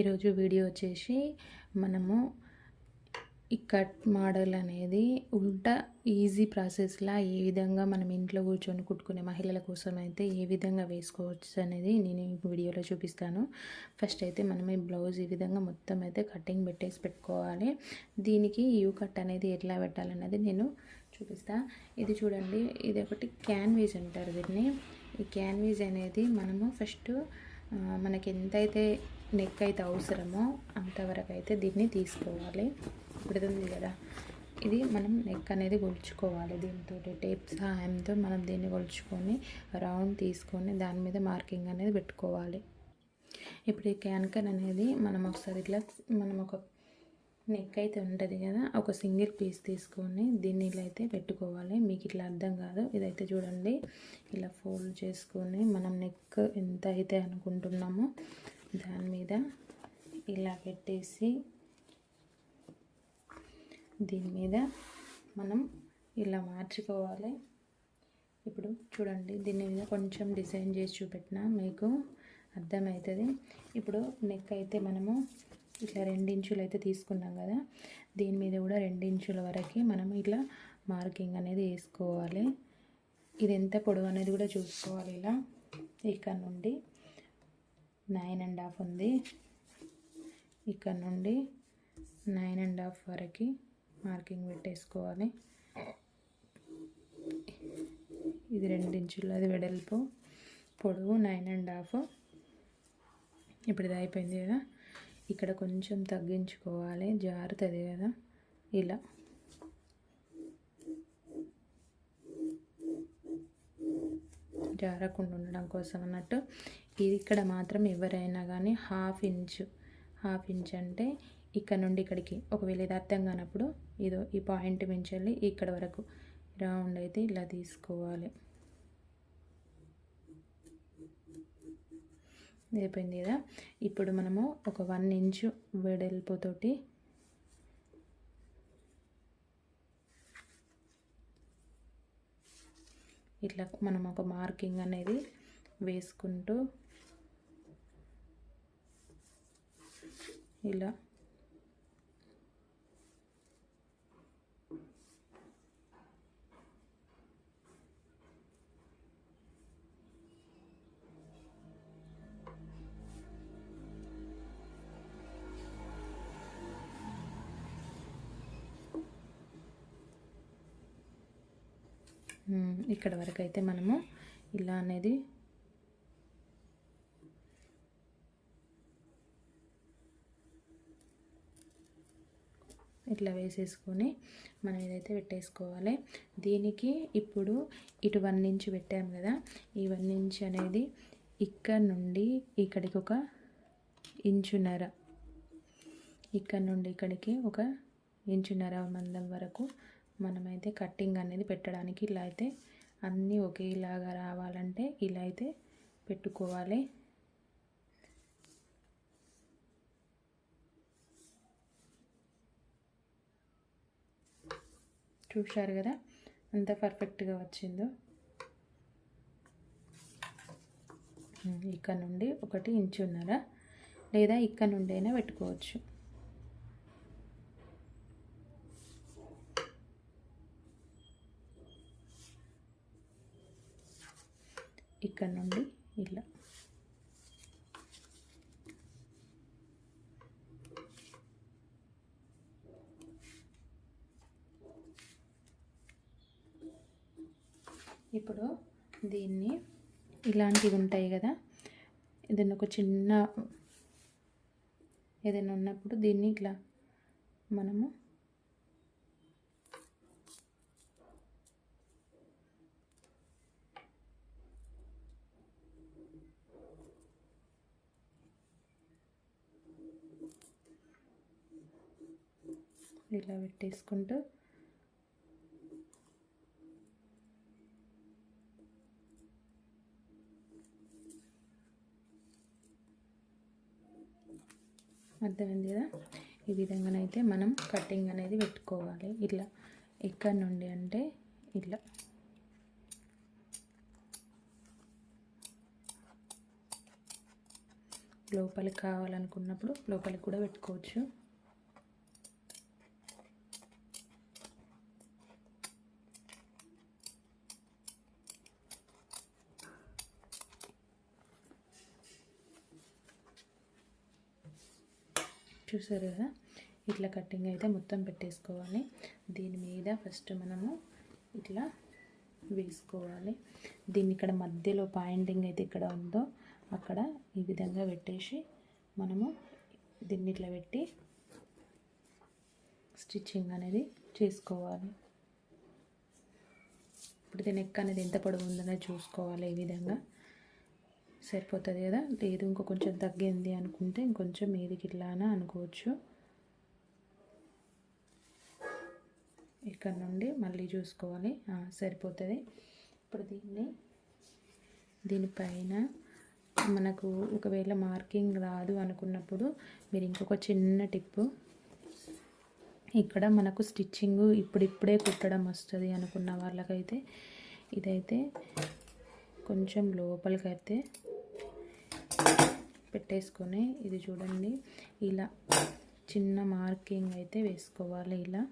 ఈరోజు వీడియో వచ్చేసి మనము ఈ కట్ మోడల్ అనేది ఉల్టా ఈజీ ప్రాసెస్లా ఏ విధంగా మనం ఇంట్లో కూర్చొని కుట్టుకునే మహిళల కోసం అయితే ఏ విధంగా వేసుకోవచ్చు అనేది నేను ఈ వీడియోలో చూపిస్తాను. ఫస్ట్ అయితే మనం ఈ బ్లౌజ్ ఈ విధంగా మొత్తం అయితే కటింగ్ పెట్టేసి పెట్టుకోవాలి. దీనికి యూ కట్ అనేది ఎట్లా పెట్టాలన్నది నేను చూపిస్తా. ఇది చూడండి ఇది ఒకటి క్యాన్వీజ్ అంటారు దీన్ని. ఈ క్యాన్వీజ్ అనేది మనము ఫస్ట్ మనకి ఎంతైతే నెక్ అయితే అవసరమో అంతవరకు అయితే దీన్ని తీసుకోవాలి. పెడుతుంది కదా. ఇది మనం నెక్ అనేది కొలుచుకోవాలి దీంతో టేప్ సహాయంతో మనం దీన్ని కొలుచుకొని రౌండ్ తీసుకొని దాని మీద మార్కింగ్ అనేది పెట్టుకోవాలి. ఇప్పుడు ఈ క్యాన్కన్ అనేది మనం ఒకసారి ఇట్లా మనం ఒక నెక్ అయితే ఉంటుంది కదా ఒక సింగిల్ పీస్ తీసుకొని దీన్ని ఇలా అయితే పెట్టుకోవాలి. మీకు ఇట్లా అర్థం కాదు. ఇదైతే చూడండి. ఇలా ఫోల్డ్ చేసుకొని మనం నెక్ ఎంత అయితే అనుకుంటున్నామో దాని మీద ఇలా పెట్టేసి దీని మీద మనం ఇలా మార్చుకోవాలి. ఇప్పుడు చూడండి దీని మీద కొంచెం డిజైన్ చేసి చూపెట్టిన మీకు అర్థమవుతుంది. ఇప్పుడు నెక్ అయితే మనము ఇట్లా రెండించులు అయితే తీసుకున్నాం కదా దీని మీద కూడా రెండించుల వరకు మనం ఇట్లా మార్కింగ్ అనేది వేసుకోవాలి. ఇది ఎంత పొడవు అనేది కూడా చూసుకోవాలి ఇలా ఇక్కడ నుండి. నైన్ అండ్ హాఫ్ ఉంది. ఇక్కడ నుండి నైన్ అండ్ హాఫ్ వరకు మార్కింగ్ పెట్టేసుకోవాలి. ఇది రెండించులు అది వెడల్పు పొడవు నైన్ అండ్ హాఫ్ ఇప్పుడు ఇది అయిపోయింది కదా. ఇక్కడ కొంచెం తగ్గించుకోవాలి. జారుతుంది కదా. ఇలా. జారకుండా ఉండడం కోసం అన్నట్టు. ఇది ఇక్కడ మాత్రం ఎవరైనా కానీ హాఫ్ ఇంచు హాఫ్ ఇంచ్ అంటే ఇక్కడ నుండి ఇక్కడికి. ఒకవేళ ఇది అర్థం కానప్పుడు ఇదో ఈ పాయింట్ మించెళ్ళి ఇక్కడ వరకు రౌండ్ అయితే ఇలా తీసుకోవాలి. అయిపోయింది కదా? ఇప్పుడు మనము ఒక వన్ ఇంచు వెడల్పుతోటి ఇట్లా మనం ఒక మార్కింగ్ అనేది వేసుకుంటూ ఇలా ఇక్కడ వరకు అయితే మనము ఇలా అనేది ఇట్లా వేసేసుకొని మనం ఏదైతే పెట్టేసుకోవాలి దీనికి ఇప్పుడు ఇటు వన్ ఇంచ్ పెట్టాము కదా ఈ వన్ ఇంచ్ అనేది ఇక్కడ నుండి ఇక్కడికి ఒక ఇంచున్నర ఇక్కడ నుండి ఇక్కడికి ఒక ఇంచున్నర మందం వరకు మనమైతే కట్టింగ్ అనేది పెట్టడానికి ఇలా అయితే అన్నీ ఒకేలాగా రావాలంటే ఇలా అయితే పెట్టుకోవాలి. చూశారు కదా? అంత పర్ఫెక్ట్గా వచ్చిందో. ఇక్కడ నుండి ఒకటి ఇంచున్నర లేదా ఇక్కడ నుండి అయినా పెట్టుకోవచ్చు. ఇక్కడ నుండి ఇలా. ఇప్పుడు దీన్ని ఇలాంటివి ఉంటాయి కదా ఏదైనా ఒక చిన్న ఏదైనా ఉన్నప్పుడు దీన్ని ఇట్లా మనము ఇలా పెట్టేసుకుంటూ అర్థమైంది కదా? ఈ విధంగానైతే మనం కటింగ్ అనేది పెట్టుకోవాలి. ఇట్లా ఎక్కడి నుండి అంటే ఇట్లా లోపలికి కావాలనుకున్నప్పుడు లోపలికి కూడా పెట్టుకోవచ్చు. చూసారు కదా? ఇట్లా కటింగ్ అయితే మొత్తం పెట్టేసుకోవాలి. దీని మీద ఫస్ట్ మనము ఇట్లా వేసుకోవాలి. దీన్ని ఇక్కడ మధ్యలో పాయింటింగ్ అయితే ఇక్కడ ఉందో అక్కడ ఈ విధంగా పెట్టేసి మనము దీన్ని ఇట్లా పెట్టి స్టిచ్చింగ్ అనేది చేసుకోవాలి. ఇప్పుడు దీని నెక్ అనేది ఎంత పొడవు ఉందనేది చూసుకోవాలి ఈ విధంగా. సరిపోతుంది కదా? లేదు ఇంకో కొంచెం తగ్గింది అనుకుంటే ఇంకొంచెం మీదికి ఇట్లానా అనుకోవచ్చు. ఇక్కడ నుండి మళ్ళీ చూసుకోవాలి. సరిపోతుంది. ఇప్పుడు దీన్ని దీనిపైన మనకు ఒకవేళ మార్కింగ్ రాదు అనుకున్నప్పుడు మీరు ఇంకొక చిన్న టిప్పు. ఇక్కడ మనకు స్టిచ్చింగ్ ఇప్పుడిప్పుడే కుట్టడం వస్తుంది అనుకున్న వాళ్ళకైతే. ఇదైతే కొంచెం లోపలికి అయితే పెట్టేసుకొని ఇది చూడండి ఇలా చిన్న మార్కింగ్ అయితే వేసుకోవాలి ఇలా.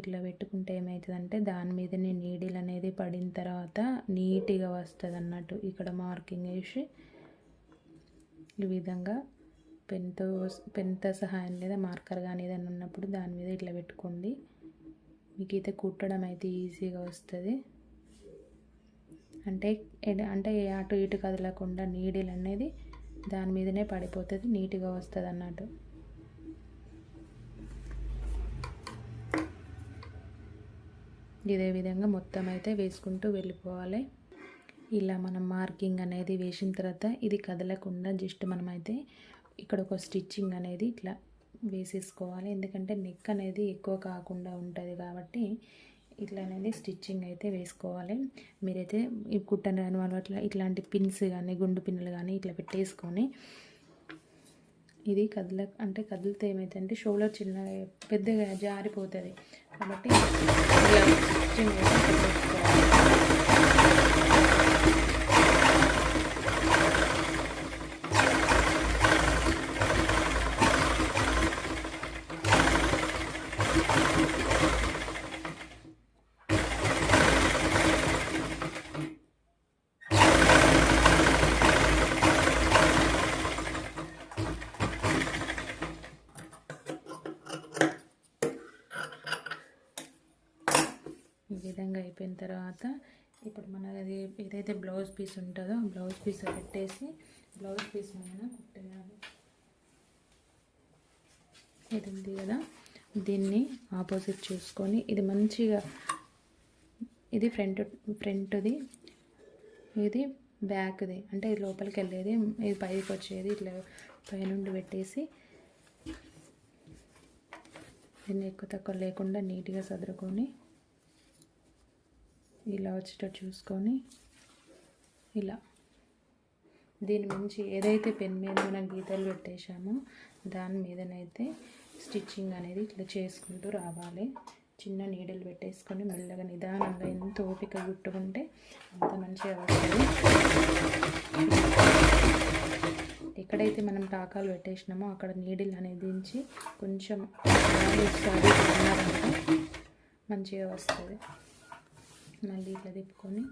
ఇట్లా పెట్టుకుంటే ఏమవుతుందంటే దాని మీదనే నీడిల్ అనేది పడిన తర్వాత నీట్గా వస్తుంది అన్నట్టు ఇక్కడ మార్కింగ్ వేసి ఈ విధంగా పెన్తో పెన్తో సహాయం లేదా మార్కర్ కానీ ఏదైనా ఉన్నప్పుడు దాని మీద ఇట్లా పెట్టుకోండి. మీకు అయితే కుట్టడం అయితే ఈజీగా వస్తుంది. అంటే అంటే అటు ఇటు కదలకుండా నీడిల్ అనేది దాని మీదనే పడిపోతుంది నీట్గా వస్తుంది అన్నట్టు ఇదే విధంగా మొత్తం అయితే వేసుకుంటూ వెళ్ళిపోవాలి. ఇలా మనం మార్కింగ్ అనేది వేసిన తర్వాత ఇది కదలకుండా జస్ట్ మనమైతే ఇక్కడ ఒక స్టిచ్చింగ్ అనేది ఇట్లా వేసేసుకోవాలి. ఎందుకంటే నెక్ అనేది ఎక్కువ కాకుండా ఉంటుంది కాబట్టి ఇట్లా అనేది స్టిచ్చింగ్ అయితే వేసుకోవాలి. మీరైతే ఈ కుట్టని రాని వాళ్ళు అట్లా ఇట్లాంటి పిన్స్ కానీ గుండు పిన్నులు కానీ ఇట్లా పెట్టేసుకొని ఇది కదల అంటే కదిలితే ఏమైతుందంటే షోల్డర్ చిన్న పెద్దగా జారిపోతుంది. కాబట్టి ఇలా స్టిచ్చింగ్ అయితే విధంగా అయిపోయిన తర్వాత ఇప్పుడు మనది ఏదైతే బ్లౌజ్ పీస్ ఉంటుందో బ్లౌజ్ పీస్ పెట్టేసి బ్లౌజ్ పీస్ మీద కుట్టేయాలి. ఇది ఉంది కదా? దీన్ని ఆపోజిట్ చూసుకొని ఇది మంచిగా ఇది ఫ్రంట్ ఫ్రంట్ది ఇది బ్యాక్ది. అంటే ఇది లోపలికి వెళ్ళేది ఇది పైకి వచ్చేది ఇట్లా పైనుండి పెట్టేసి దీన్ని ఎక్కువ తక్కువ లేకుండా నీట్గా సదురుకొని ఇలా వచ్చేటట్టు చూసుకొని ఇలా. దీని మించి ఏదైతే పెన్ మీద మనం గీతలు పెట్టేశామో దాని మీదనైతే స్టిచ్చింగ్ అనేది ఇట్లా చేసుకుంటూ రావాలి. చిన్న నీడలు పెట్టేసుకొని మెల్లగా నిదానంగా ఎంత ఓపిక గుట్టుకుంటే అంత మంచిగా వస్తుంది. ఎక్కడైతే మనం టాకాలు పెట్టేసినామో అక్కడ నీడిల్ అనేది దించి కొంచెం మంచిగా వస్తుంది. మళ్ళీ ఇట్లా తిప్పుకొని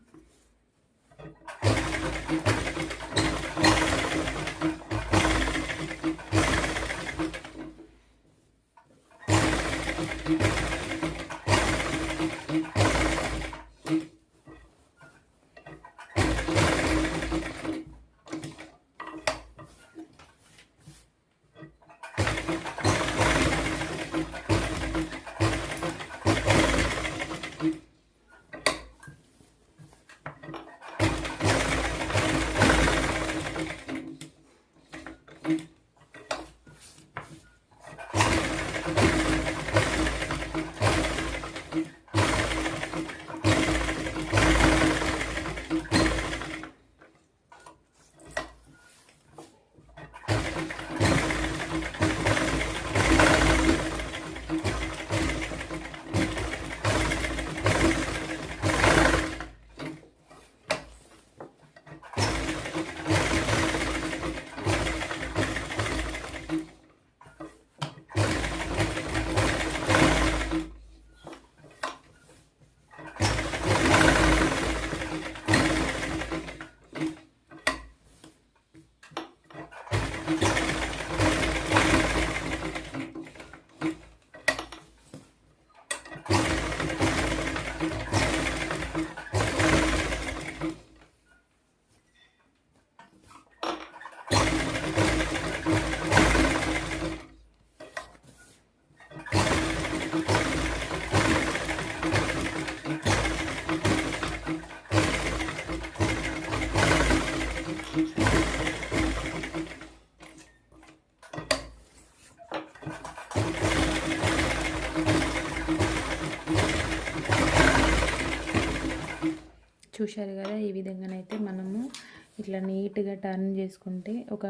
చూశారు కదా ఈ విధంగానైతే మనము ఇట్లా నీట్గా టర్న్ చేసుకుంటే ఒక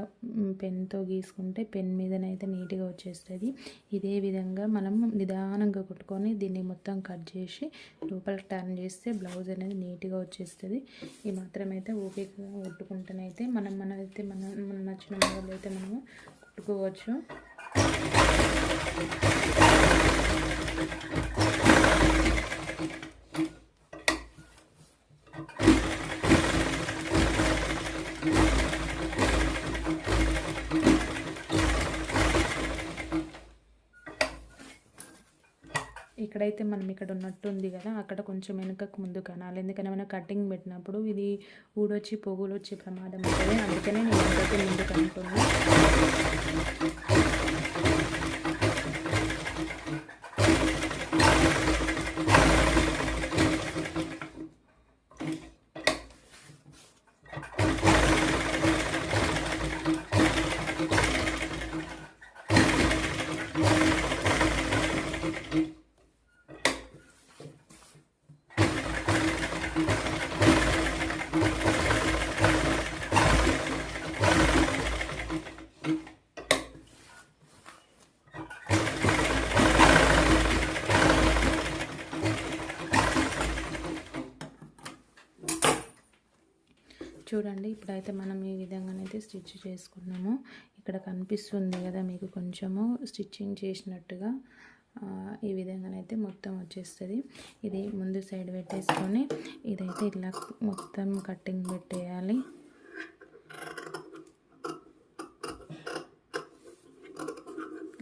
పెన్తో గీసుకుంటే పెన్ మీదనైతే నీట్గా వచ్చేస్తుంది. ఇదే విధంగా మనం నిదానంగా కొట్టుకొని దీన్ని మొత్తం కట్ చేసి లోపల టర్న్ చేస్తే బ్లౌజ్ అనేది నీట్గా వచ్చేస్తుంది. ఈ మాత్రం అయితే ఓపికగా కొట్టుకుంటేనైతే మనం మనమైతే మన మన నచ్చిన మోడల్ అయితే మనము కుట్టుకోవచ్చు. ఎక్కడైతే మనం ఇక్కడ ఉన్నట్టు ఉంది కదా అక్కడ కొంచెం వెనుకకు ముందు కనాలి ఎందుకంటే మనం కటింగ్ పెట్టినప్పుడు ఇది ఊడొచ్చి పొగులు వచ్చే ప్రమాదం ఉంటుంది. అందుకనే నేను వెనకకి ముందు కనుకున్నాను చూడండి ఇప్పుడైతే మనం ఈ విధంగానైతే స్టిచ్ చేసుకున్నాము. ఇక్కడ కనిపిస్తుంది కదా మీకు కొంచెము స్టిచ్చింగ్ చేసినట్టుగా ఈ విధంగానైతే మొత్తం వచ్చేస్తుంది. ఇది ముందు సైడ్ పెట్టేసుకొని ఇదైతే ఇట్లా మొత్తం కట్టింగ్ పెట్టేయాలి.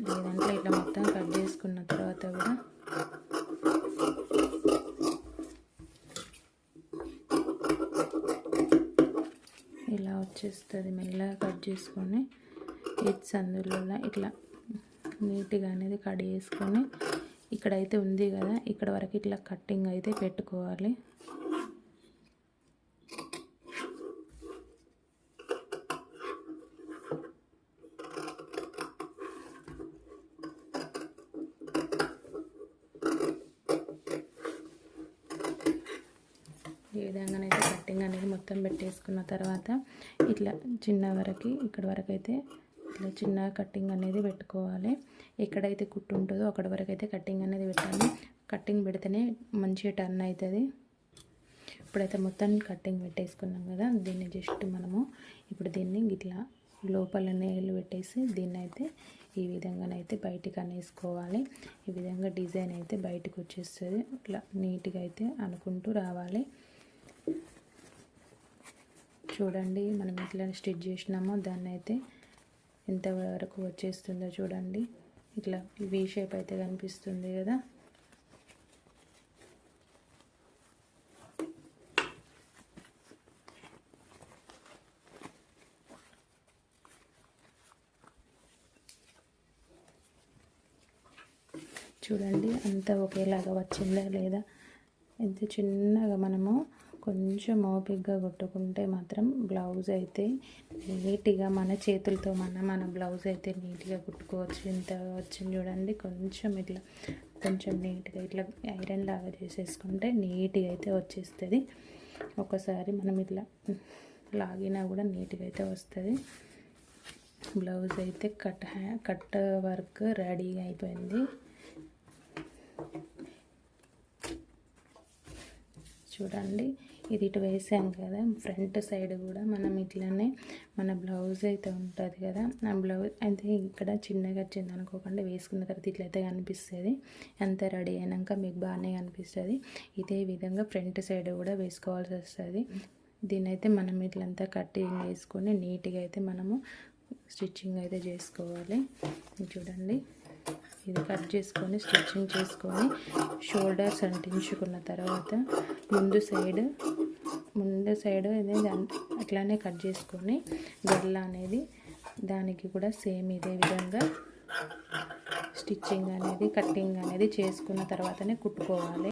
లేదంటే ఇట్లా మొత్తం కట్ చేసుకున్న తర్వాత కూడా వచ్చేస్తుంది మెల్లగా కట్ చేసుకొని ఎడ్స్ అందులో ఇట్లా నీట్గా అనేది కట్ చేసుకొని ఇక్కడైతే ఉంది కదా ఇక్కడ వరకు ఇట్లా కట్టింగ్ అయితే పెట్టుకోవాలి. ఈ విధంగానైతే కటింగ్ అనేది మొత్తం పెట్టేసుకున్న తర్వాత ఇట్లా చిన్న వరకు ఇక్కడ వరకు అయితే ఇట్లా చిన్న కట్టింగ్ అనేది పెట్టుకోవాలి. ఎక్కడైతే కుట్టు ఉంటుందో అక్కడ వరకు అయితే కట్టింగ్ అనేది పెట్టాలి. కట్టింగ్ పెడితేనే మంచిగా టర్న్ అవుతుంది. ఇప్పుడైతే మొత్తం కట్టింగ్ పెట్టేసుకున్నాం కదా దీన్ని జస్ట్ మనము ఇప్పుడు దీన్ని ఇట్లా లోపల నేలు పెట్టేసి దీన్ని అయితే ఈ విధంగానైతే బయటికి అనేసుకోవాలి. ఈ విధంగా డిజైన్ అయితే బయటకు వచ్చేస్తుంది. ఇట్లా నీట్గా అయితే అనుకుంటూ రావాలి. చూడండి మనం ఎట్లా స్టిచ్ చేసినామో దాన్ని అయితే ఎంతవరకు వచ్చేస్తుందో చూడండి. ఇట్లా వీ షేప్ అయితే కనిపిస్తుంది కదా. చూడండి అంతా ఒకేలాగా వచ్చిందా లేదా? ఎంత చిన్నగా మనము కొంచెం ఓపిక్గా కొట్టుకుంటే మాత్రం బ్లౌజ్ అయితే నీట్గా మన చేతులతో మన మన బ్లౌజ్ అయితే నీట్గా కుట్టుకోవచ్చు. ఇంత వచ్చింది చూడండి కొంచెం ఇట్లా కొంచెం నీట్గా ఇట్లా ఐరన్ లాగా చేసేసుకుంటే నీట్గా అయితే వచ్చేస్తుంది. ఒకసారి మనం ఇట్లా లాగినా కూడా నీట్గా అయితే వస్తుంది. బ్లౌజ్ అయితే కట్ హ్యా కట్ వర్క్ రెడీగా అయిపోయింది. చూడండి ఇది ఇటు వేసాం కదా ఫ్రంట్ సైడ్ కూడా మనం ఇట్లనే మన బ్లౌజ్ అయితే ఉంటుంది కదా ఆ బ్లౌజ్ అయితే ఇక్కడ చిన్నగా వచ్చింది అనుకోకుండా వేసుకున్న తర్వాత ఇట్లయితే కనిపిస్తుంది. అంత రెడీ అయినాక మీకు బాగానే కనిపిస్తుంది. ఇదే విధంగా ఫ్రంట్ సైడ్ కూడా వేసుకోవాల్సి వస్తుంది. దీని అయితే మనం ఇట్లంతా కటింగ్ వేసుకొని నీట్గా అయితే మనము స్టిచ్చింగ్ అయితే చేసుకోవాలి. చూడండి. ఇది కట్ చేసుకొని స్టిచ్చింగ్ చేసుకొని షోల్డర్స్ అంటించుకున్న తర్వాత ముందు సైడ్ ముందు సైడ్ అనేది అట్లానే కట్ చేసుకొని గల్ల అనేది దానికి కూడా సేమ్ ఇదే విధంగా స్టిచ్చింగ్ అనేది కట్టింగ్ అనేది చేసుకున్న తర్వాతనే కుట్టుకోవాలి.